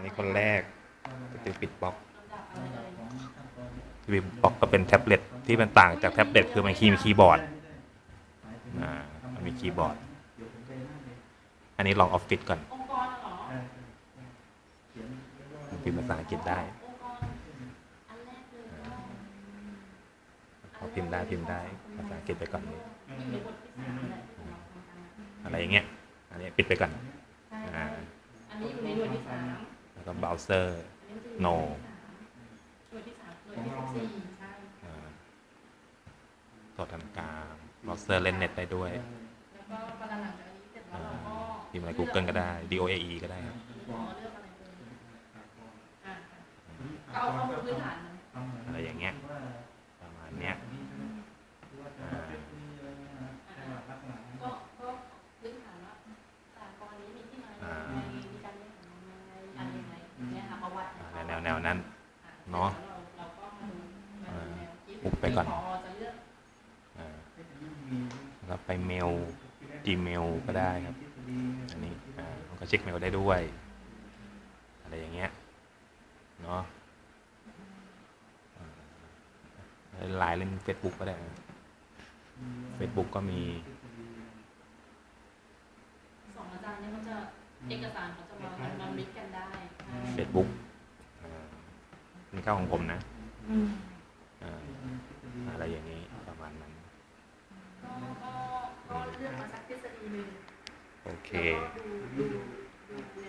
อันนี้คนแรกจะปิดบล็อกบอะไรเอ่ยวิบบ็อกก็เป็นแท็บเล็ตที่มันต่างจากแท็บเล็ตคือมันคีย์มีคีย์บอร์ดอ่ามันมีคีย์บอร์ด อันนี้ลองออฟฟิศก่อนพิมพ์ภาษาอังกฤษได้ออกพอพิมพ์ได้พิมพ์ได้ภาษาอังกฤษไปก่อนอยู่ในบทที่สามแหละขอะไรอย่างเงี้ย อันนี้ปิดไปก่อนอ่าอันนี้อยู่ในหน่วยที่สาม เบราว์เซอร์อันนี้มันจะอยู่ No หน่วยที่สามหน่วยที่สิบสี่ใช่อ่าตัวทำการเบราว์เซอร์เล่นเน็ตได้ด้วย แล้วก็พอหลังจากนี้เสร็จแล้วเราก็พิมพ์ใน Google ก็ได้ DOAE ก็ได้ครับขอเลือกอะไรเลยอ่าก็เอาข้อมูลพื้นฐานมัน อะไรอย่างเงี้ย ประมาณเนี้ยอ่า ก็ก็พื้นฐานว่าสากลนี้มีที่มาอย่างไรมีการเลี้ยงของมันยังไงอะไรยังไงเนี่ยค่ะประวัติของ อ่า เขา แนวแนวๆนั้นอ่เนาะเราเราก็มาดูมาดูแนวคิดอุบไปก่อนที่ผจะเลือกอ่าแล้วไปเมล Gmail ก็ได้ครับ อันนี้อ่ามันก็เช็คเมลได้ด้วย อะไรอย่างเงี้ย เนาะไลน์เล่น Facebook ก็ได้ Facebook ก็มีสองอาจารย์เนี่ยเขาจะเอกสารเขาจะมามันมันมิกกันได้ Facebook อ่า นี่เข้าของผมนะอืมอ่าอะไรอย่างนี้ประมาณนั้นก็ก็ก็เลือกมาสักทฤษฎีหนึ่งโอเคแล้วก็ดูดูดู